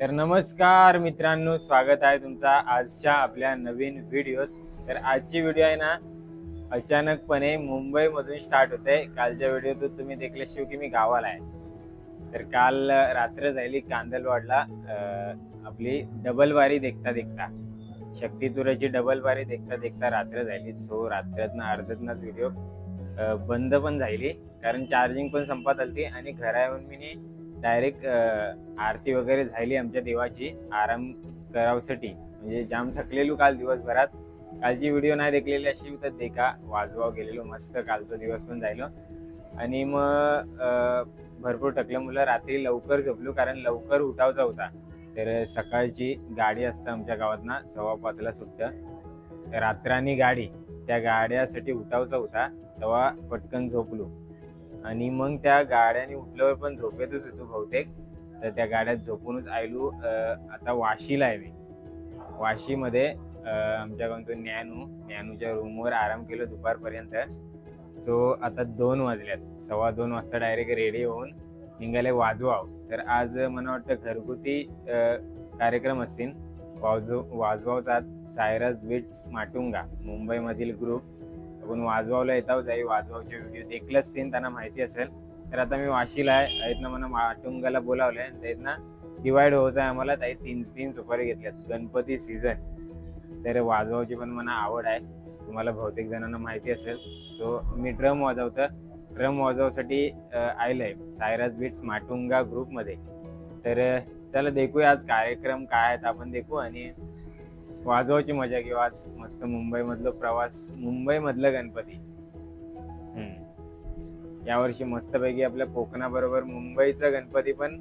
तर नमस्कार मित्रांनो स्वागत आहे तुमचा आजच्या आपल्या नवीन व्हिडिओत. तर आजची व्हिडिओ आहे ना अचानकपणे मुंबईमधून स्टार्ट होते. कालच्या व्हिडिओतून तुम्ही देखले शिव की मी गावाला आहे. तर काल रात्र झाली कांदलवाडला. आपली डबल बारी देखता देखता शक्तितुराची डबल बारी देखता देखता रात्र झाली. सो रात्रातनं अर्ध्यातनंच व्हिडिओ बंद पण झाली. कारण चार्जिंग पण संपत आली आणि घरा येऊन मी डायरेक्ट आरती वगैरे झाली आमच्या देवाची आराम करावसाठी. म्हणजे जाम थकलेलो काल दिवसभरात. कालची व्हिडिओ नाही देखलेली अशी तर देखा वाजवाव गेलेलो मस्त कालचा दिवस पण जायलो आणि मग भरपूर टकलं मुलं. रात्री लवकर झोपलो कारण लवकर उठावचा होता. तर सकाळची गाडी असतं आमच्या गावातना सव्वा पाचला सुटतं. रात्रानी गाडी त्या गाड्यासाठी उठावचा होता. तेव्हा पटकन झोपलो. आणि मग त्या गाड्याने उठल्यावर पण झोपेतच होतो बहुतेक. तर त्या गाड्यात झोपूनच आयलो. आता वाशीला आहे मी. वाशीमध्ये आमच्याकडून आमच्या गावचं न्यानूच्या रूमवर आराम केलो दुपारपर्यंत. सो आता दोन वाजल्यात. सव्वा दोन वाजता डायरेक्ट रेडी होऊन निघाले वाजवाव. तर आज मला वाटतं घरगुती कार्यक्रम असतील. वाजव वाजवावचा सायरस बिट्स माटुंगा मुंबईमधील ग्रुप आपण वाजवावला येताव जाई वाजवावचे व्हिडिओ देखलंच तीन त्यांना माहिती असेल. तर आता मी वाशीला आहे. इथनं मला माटुंगाला बोलावलंय. तर इथनं डिवाइड होत आहे आम्हाला. ताई तीन तीन सुपारी घेतल्यात. गणपती सीझन तर वाजवावची पण मला आवड आहे. तुम्हाला बहुतेक जणांना माहिती असेल. सो मी ड्रम वाजवतं ड्रम वाजवसाठी आहे. सायरास बीट्स माटुंगा ग्रुपमध्ये तर चला देखूया आज कार्यक्रम काय आहेत आपण देखू आणि वाजवायची मजा घेऊ आज मस्त मुंबईमधलं प्रवास मुंबईमधलं गणपती. यावर्षी मस्तपैकी आपल्या कोकणाबरोबर मुंबईचा गणपती पण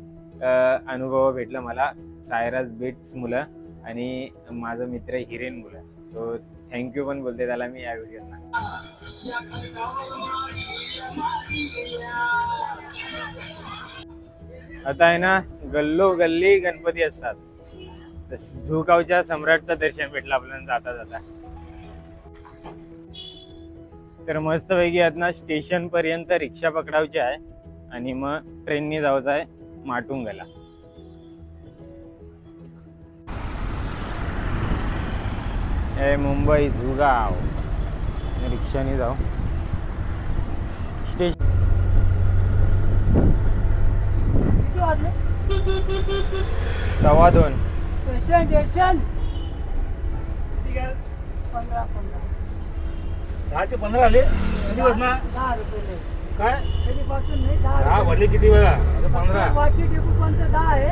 अनुभव भेटला मला. सायराज बिट्स मुलं आणि माझा मित्र हिरेन मुलं. सो थँक्यू पण बोलते त्याला मी या व्हिडिओना आता आहे ना गल्लो गल्ली गणपती असतात. तर झुगावच्या सम्राटचं दर्शन भेटलं आपल्याला जाता जाता. तर मस्तपैकी आहेत ना स्टेशन पर्यंत रिक्षा पकडायची आहे आणि मग ट्रेननी जायचं आहे माटुंगला. हे मुंबई झुगाव रिक्षाने जाऊ. स्टेशन किती वाजले? सव्वा दोन स्टेशन स्टेशन पंधरा पंधरा. दहा ते पंधरा आले. किती वाजता दहा रुपये लय. काय? कधीपासून नाही दहा दहा रुपये. वाजले किती वेळा? आता पंधरा. वाशी डेपो पंच दहा आहे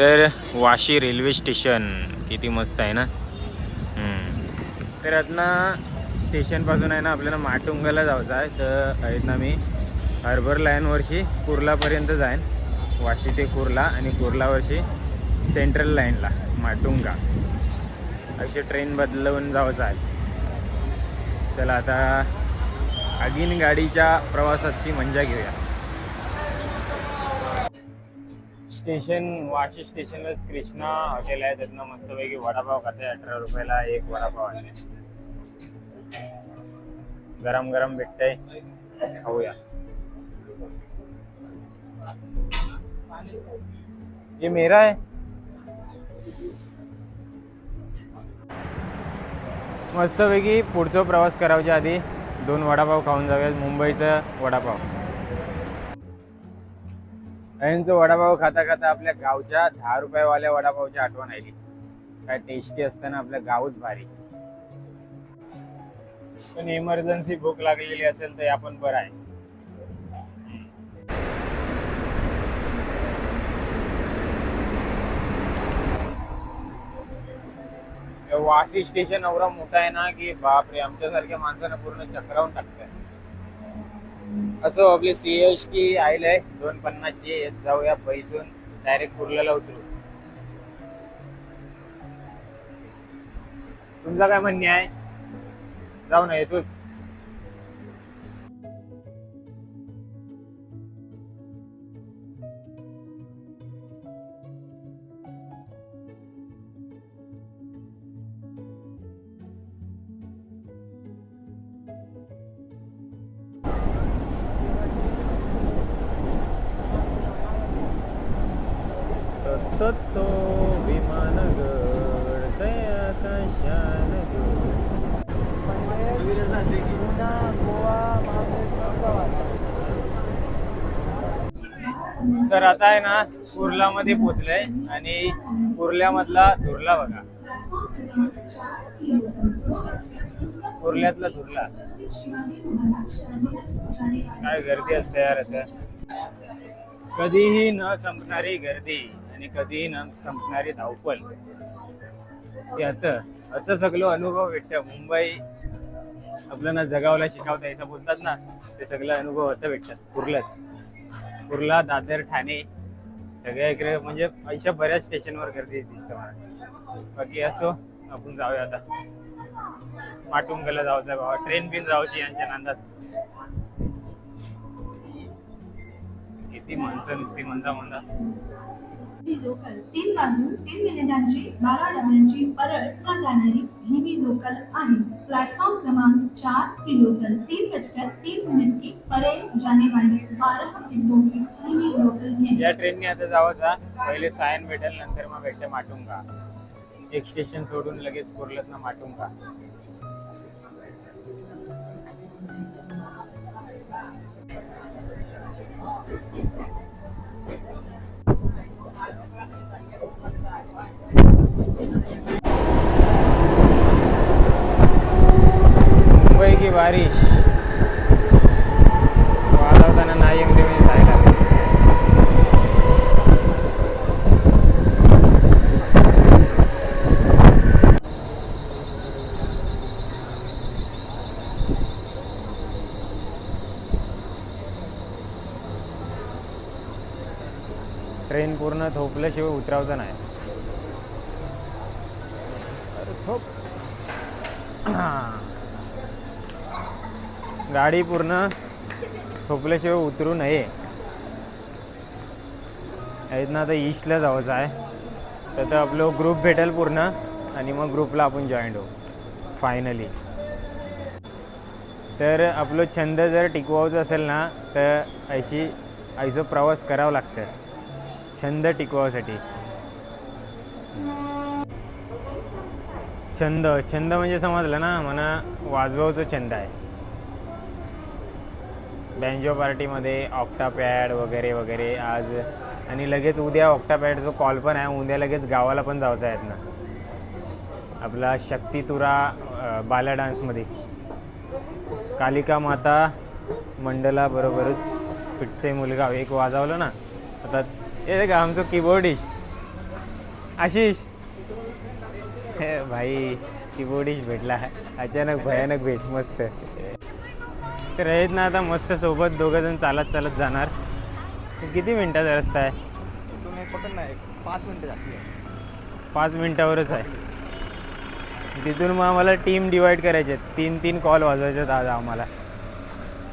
तर वाशी रेल्वे स्टेशन. किती मस्त आहे ना? तर आतना स्टेशनपासून आहे ना आपल्याला माटुंगाला जायचं आहे. तर आहेत ना मी हार्बर लाईनवरशी कुर्लापर्यंत जाईन. वाशी ते कुर्ला आणि कुर्लावरशी सेंट्रल लाईनला माटुंगा. अशी ट्रेन बदलवून जायचं आहे. चला आता आगीन गाडीच्या प्रवासाची मजा घेऊया. स्टेशन वाशी स्टेशनलाच कृष्णा हॉटेल आहे. त्यातनं मस्तपैकी वडापाव खाते अठरा रुपयाला एक वडापाव आहे. गरम गरम भेटतंय. खाऊया. ये मेरा आहे मस्तपैकी पुढचा प्रवास करायच्या आधी दोन वडापाव खाऊन जाऊया मुंबईचा वडापाव. यांचं वडापाव खाता खाता आपल्या गावच्या दहा रुपयावाल्या वडापावची आठवण आली. काय टेस्टी असताना आपलं गावच भारी. पण इमर्जन्सी भूक लागलेली असेल तर आपण बरं आहे. वाशी स्टेशन एवढा मोठा आहे ना की बापरे आमच्यासारख्या माणसांना पूर्ण चक्रावून टाकतंय. असो आपले की आलेय दोन पन्नासची. जाऊया पैसून डायरेक्ट कुर्ल्याला उतरू. तुमचा काय म्हणणे आहे? जाऊ ना येतोच. तर आता आहे ना कुर्ला मध्ये पोचलंय आणि कुर्ल्यामधला धुरला बघा. कुर्ल्यातला धुरला. काय गर्दी असते यार आता. कधीही न संपणारी गर्दी आणि कधीही न संपणारी धावपल ते आता आता सगळं अनुभव भेटत मुंबई आपल्याला जगावला शिकावता असं बोलतात ना ते सगळं अनुभव आता भेटतात कुर्ल्यात. कुर्ला दादर ठाणे सगळ्या इकडे म्हणजे अशा बऱ्याच स्टेशनवर गर्दी दिसतं मला. बाकी असो आपण जाऊया आता. माटुंगला जाऊचा बाबा ट्रेन बिन जाऊची यांच्या नांदात. किती माणसं नुसती मंदा मंदा लोकल तीन वाजून तीन मिनिटांची बारा डब्यांची परळ न जाणारी धीमी लोकल आहे. प्लॅटफॉर्म क्रमांक चार ही लोकल तीन बजकर तीन मिनिट की परेल जाने वाली बारह डिब्बों की हिमी लोकल है या ट्रेनने आता जावाचा पहिले सायन भेटेल नंतर मग भेटते माटुंगा. एक स्टेशन सोडून लगेच कुर्ल्यात ना माटुंगा. मुंबई की बारिश वाजवताना नाही एमडी जायला. ट्रेन पूर्ण थोपल्याशिवाय उतरावचं नाही अरे थोप गाडी पूर्ण थोपल्याशिवाय उतरू नये. आहेत ना आता ईस्टला जायचं आहे. तर आपलं ग्रुप भेटेल पूर्ण आणि मग ग्रुपला आपण जॉईन होऊ. फायनली तर आपलं छंद जर टिकवायचं असेल ना तर अशी ऐसं प्रवास करावा लागतं. छंद टिकवासाठी छंद. छंद म्हणजे समजलं ना मला वाजवायचं छंद आहे. बँजो पार्टीमध्ये ऑक्टापॅड वगैरे वगैरे आज. आणि लगेच उद्या ऑक्टापॅडचं कॉल पण आहे. उद्या लगेच गावाला पण जायचं आहेत ना. आपला शक्ती तुरा बाला डान्समध्ये कालिका माता मंडला बरोबरच पिटचे मुलगा एक वाजवलं ना. आता हे का आमचं कीबोर्डिस्ट आशिष. हे भाई कीबोर्डिस्ट भेटला. अचानक भयानक भेट. मस्त. तर आहेत ना आता मस्त सोबत दोघं जण चालत चालत जाणार. किती मिनिटाचा रस्ता आहे? नाही पाच मिनिटं जास्त पाच मिनिटावरच आहे. तिथून मग आम्हाला टीम डिवाईड करायचे आहेत. तीन तीन कॉल वाजवायचे आहेत आज आम्हाला.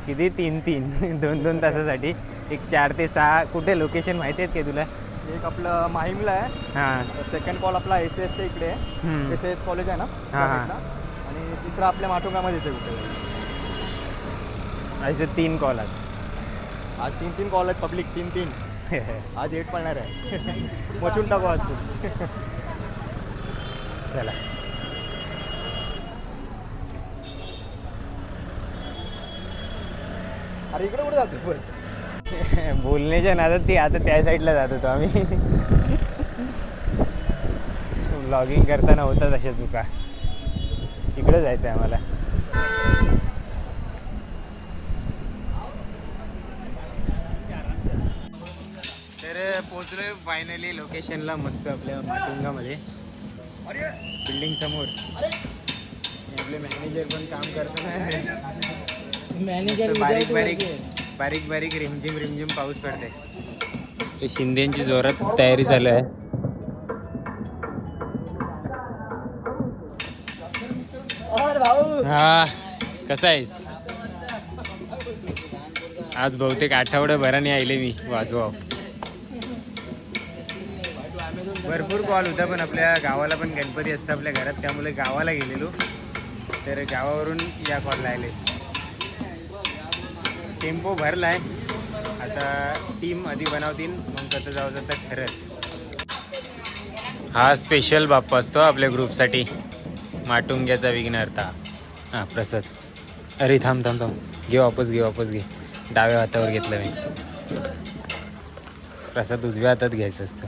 किती? तीन तीन. दोन दोन तासासाठी. एक चार ते सहा. कुठे लोकेशन माहिती आहेत का तुला? एक आपलं माहिमला आहे. हां. सेकंड कॉल आपला एस एसच्या इकडे हम्म. एस एस कॉलेज आहे ना? हा. आणि तिसरा आपल्या माटुंगामध्येच आहे कुठे असे तीन कॉल आहेत. आज तीन तीन कॉल आहेत पब्लिक तीन तीन. आज एट पडणार आहे मचून टाकू आज तू. चला. अरे इकडे कुठे जातो बोलण्याच्या नादात ती आता त्या साईडला जात होतो आम्ही. ब्लॉगिंग करताना होतात अशा चुका. इकडे जायचं आहे आम्हाला. तर पोचलोय फायनली लोकेशनला मस्त आपल्या माटुंगामध्ये बिल्डिंग समोर. आपले मॅनेजर पण काम करतात मॅनेजर बारीक बारीक बारीक बारीक रिमझिम रिमझिम पाऊस पडते ते शिंदेची जोरात तयारी चालू आहे. भाऊ. हा कसा आहेस? आज बहुतेक आठवड्याभराने आले मी वाजवा भरपूर कॉल होता पण आपल्या गावाला पण गणपती असतं आपल्या घरात त्यामुळे गावाला गेलेलो. तर गावावरून या कॉल आले. टेम्पो भरला आहे आता टीम आधी बनवतील मग कसं जाऊ तर खरंच हा स्पेशल बाप्पा असतो आपल्या ग्रुपसाठी माटुंग्याचा विघ्नहर्ता. हां प्रसाद. अरे थांब थांब थांब. घे वापस घे वापस घे. डाव्या हातावर घेतलं मी. प्रसाद उजव्या हातात घ्यायचं असतं.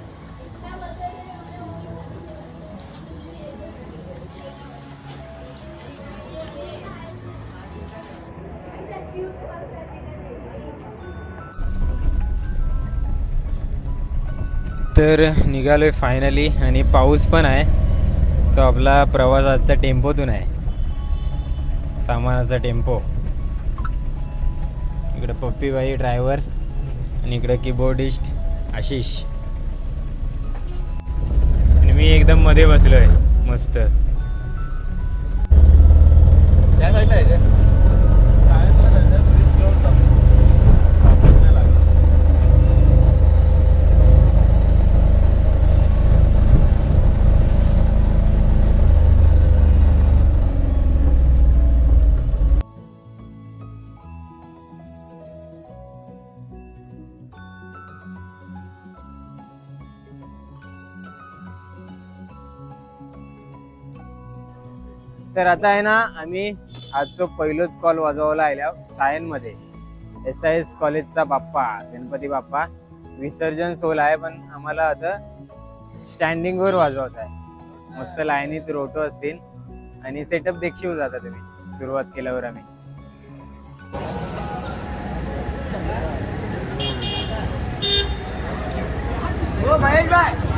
तर तर निघालोय फायनली आणि पाऊस पण आहे. तो आपला प्रवास आजचा टेम्पोतून आहे. सामानाचा टेम्पो. इकडं पप्पीबाई ड्रायव्हर आणि इकडं कीबोर्डिस्ट आशिष. आणि मी एकदम मध्ये बसलोय. मस्त. त्या साईडला आहे तर आता आहे ना आम्ही आजचो पहिलोच कॉल वाजवायला आल्या सायनमध्ये एस आय एस कॉलेजचा बाप्पा गणपती बाप्पा. विसर्जन सोल आहे पण आम्हाला आता स्टँडिंगवर वाजवायचा आहे. मस्त लाईनीत रोटो असतील. आणि सेटअप देखील जाता तुम्ही. सुरुवात केल्यावर आम्ही. महेश भाई!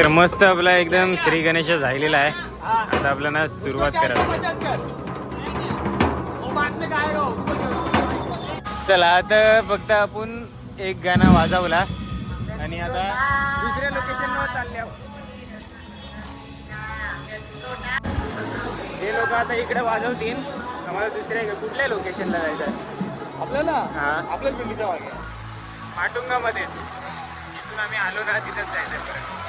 तर मस्त आपला एकदम श्री गणेश झालेला आहे. आता आपल्याला सुरुवात करायची चला आता फक्त आपण एक गाणं वाजवला. आणि आता दुसऱ्या लोकेशनवर चालले आहोत. हे लोक आता इकडे वाजवतील. आम्हाला दुसऱ्या कुठल्या लोकेशनला जायचं आहे? आपल्याला? हा. आपल्याच पिंडीच्या मागे माटुंगामध्ये इथून आम्ही आलो ना तिथंच जायचं परत.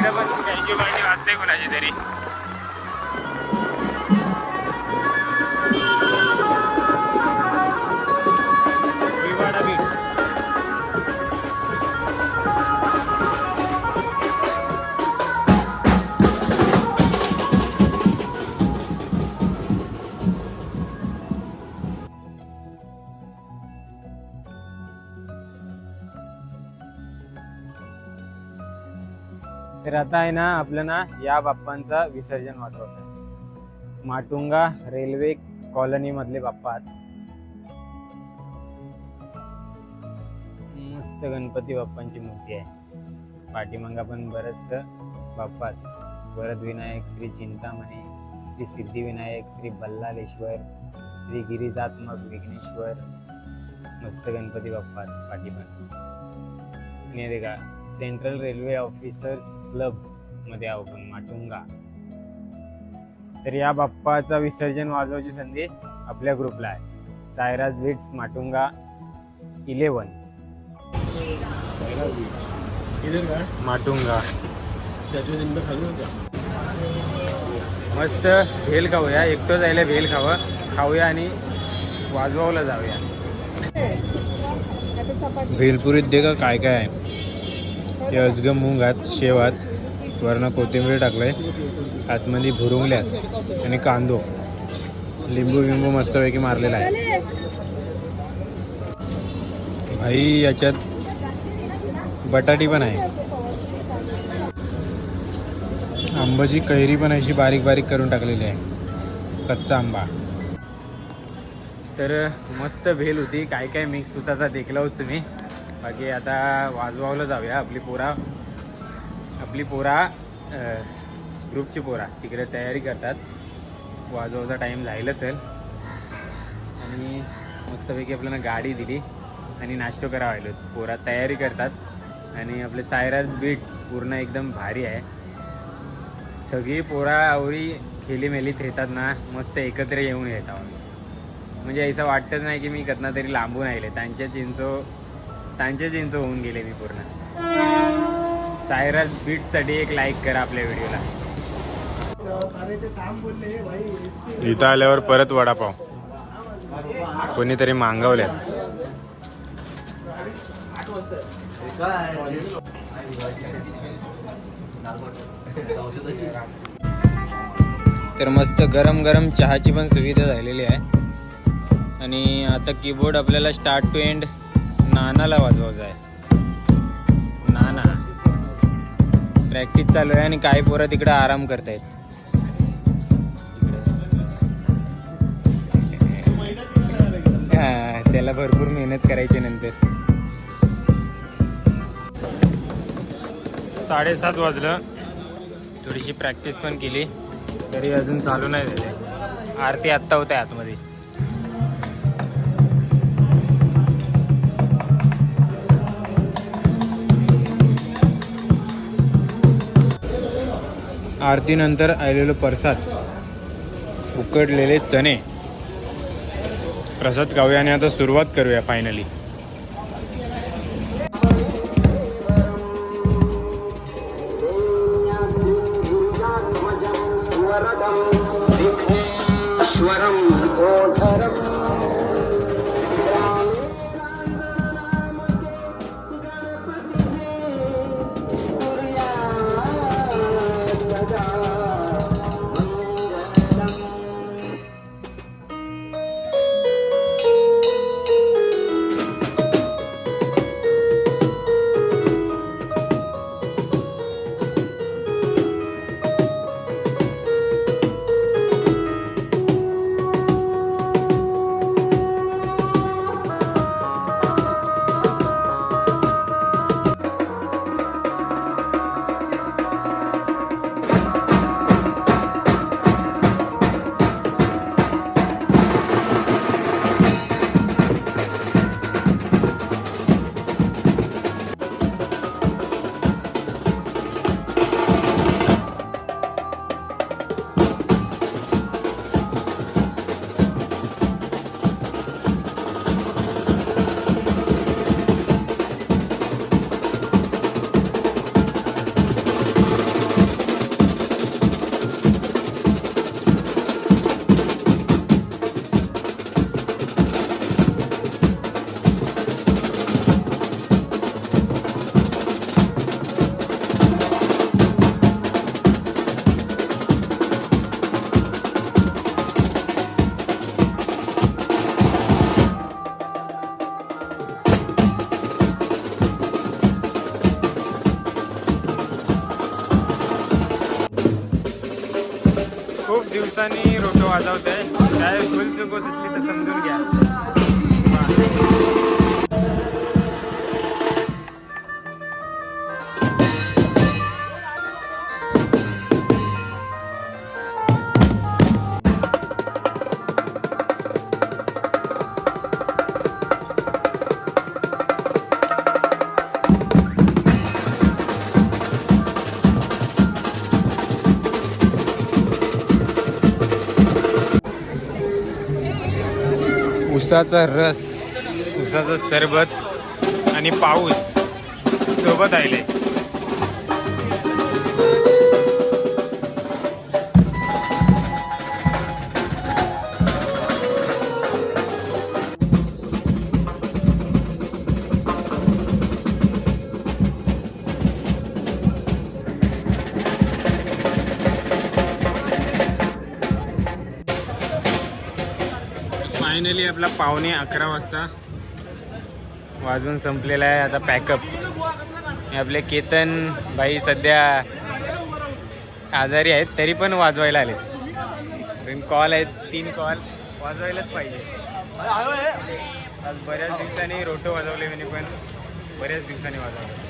तिकडे पण त्यांची गाणी वाजते कोणाची तरी. तर आता आहे ना आपलं ना या बाप्पांचा विसर्जन वाचवायचं आहे माटुंगा रेल्वे कॉलनी मधले बाप्पा मस्त गणपती बाप्पांची मूर्ती आहे. पाठीमागा पण बरंच बाप्पात भरत विनायक श्री चिंतामणी श्री सिद्धिविनायक श्री बल्लालेश्वर श्री गिरिजात्मक विघ्नेश्वर. मस्त गणपती बाप्पा आहेत आणि का सेंट्रल रेल्वे ऑफिसर्स क्लबमध्ये आहो आपण माटुंगा. तर या बाप्पाचा विसर्जन वाजवायची संधी आपल्या ग्रुपला आहे. Sairaj beats Matunga eleven Matunga. मस्त भेल खाऊया. एकटं जायला भेल खावं. खाऊया आणि वाजवावला जाऊया. भेलपुरीत दे काय काय आहे. हे अजगम मूग आत शेव आत वरनं कोथिंबीर आहे आतमध्ये भुरुंगल्यात आणि कांदो. लिंबू बिंबू मस्तपैकी मारलेला आहे. भाई याच्यात बटाटी पण आहे. आंबाची कैरी पण अशी बारीक बारीक करून टाकलेली आहे. कच्चा आंबा. तर मस्त भेल होती. काय काय मिक्स होता आता देखलाच तुम्ही. बाकी आता वाजवावलं जाऊया आपली पोरा. आपली पोरा ग्रुपची पोरा. तिकडे तयारी करतात. वाजवायचा टाईम जाईल असेल. आणि मस्तपैकी आपल्याला गाडी दिली आणि नाश्तो करावा आलो पोरा तयारी करतात. आणि आपले सायराज बीट्स पूर्ण एकदम भारी आहे. सगळी पोरा आवरी खेली मेलीत येतात ना मस्त एकत्र येऊन येतात. म्हणजे असं वाटतच नाही की मी कतना तरी लांबून आहिले त्यांच्या चिंचो त्यांच्या चिंच होऊन गेले मी पूर्ण. सायराज बीटसाठी एक लाईक करा आपल्या व्हिडिओला इथं आल्यावर परत वडापाव. कोणीतरी मागवल्यात तर मस्त गरम गरम चहाची पण सुविधा झालेली आहे. आणि आता कीबोर्ड आपल्याला स्टार्ट टू एंड नानाला वाजवायचा आहे. नाना. प्रॅक्टिस चालू आहे आणि काही पोरं तिकडे आराम करतायत. हा, त्याला भरपूर मेहनत करायची नंतर. साडेसात वाजलं. थोडीशी प्रॅक्टिस पण केली. तरी अजून चालू नाही झाले. आरती आत्ता होत्या आतमध्ये. आरतीनंतर आलेलो प्रसाद. उकडलेले चणे. प्रसाद खाऊया आणि आता सुरुवात करूया फायनली काय उसाचा रस उसाचं सरबत आणि पाऊस सोबत आले पावणे अकरा वाजता वाजून संपलेला आहे आता पॅकअप. आपले केतन बाई सध्या आजारी आहेत तरी पण वाजवायला आले कारण कॉल आहेत तीन कॉल वाजवायलाच पाहिजे. आज बऱ्याच दिवसांनी रोटो वाजवले मी पण. बऱ्याच दिवसांनी वाजवले.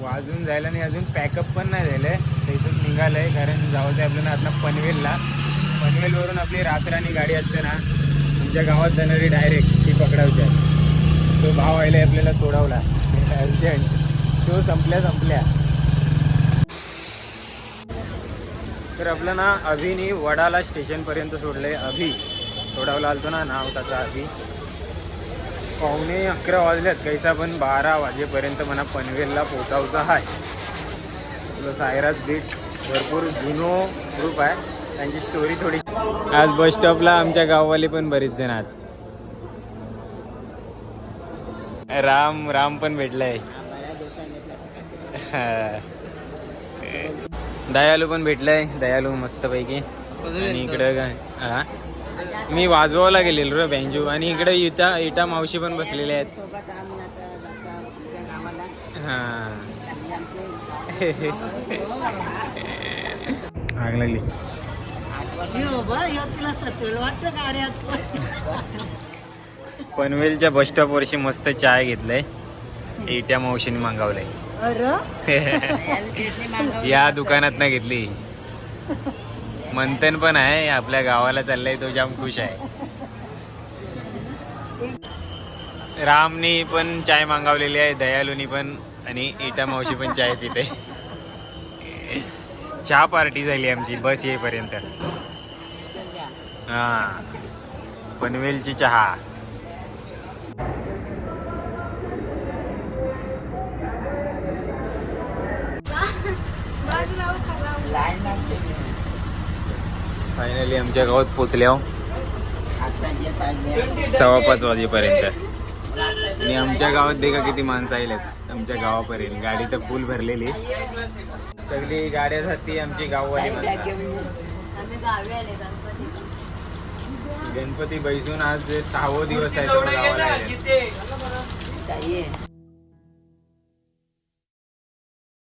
वाजून जायला नाही अजून पॅकअप पण नाही झालंय. तर इथून निघालंय कारण जायचं आहे आपल्याला आता पनवेलला. पनवेलवरून आपली रात्रानी गाडी असते ना तुमच्या गावात जाणारी डायरेक्ट ती पकडायची आहे. तो भाव आयला आपल्याला तोडावला. अर्जंट तो संपल्या संपल्या. तर आपलं ना अभिनी वडाला स्टेशनपर्यंत सोडलंय. अभि. सोडावला आलतो ना नाव त्याचा अभि. पावणे अकरा वाजल्यात. कैसा पण बारा वाजेपर्यंत मला पनवेलला पोचावचा आहे आपलं सायराज बीट भरपूर जुनो ग्रुप आहे. त्यांची स्टोरी थोडी आज बस स्टॉपला आमच्या गाववाले पण बरेच जण आहेत. राम राम पण भेटलाय. दयालू पण भेटलाय. दयालू मस्तपैकी. आणि इकडं काय हा? मी वाजवायला गेलेलो रे बँजू. आणि इकडे इटा इटा मावशी पण बसलेल्या आहेत. हा. आग लागली. पनवेलच्या बस स्टॉप वरशी मस्त चाय घेतलंय. इट्या मावशीने मागवलंय. या दुकानात ना घेतली. मंथन पण आहे आपल्या गावाला चाललंय तो जाम खुश आहे. रामनी पण चाय मागवलेली आहे दयालूनी पण आणि इटा मावशी पण चाय पिते. चहा पार्टी झाली आमची बस येईपर्यंत. हा. पनवेलची चहा लाईन लागते फायनली आमच्या गावात पोचल्या आता सव्वा पाच वाजेपर्यंत. आणि आमच्या गावात देखा किती माणसं आलेत. आमच्या गावापर्यंत. गाडी तर फुल भरलेली. सगळी गाड्यासाठी आमची गाववाली गणपती बैसून आज सहावं दिवस आहे गावाला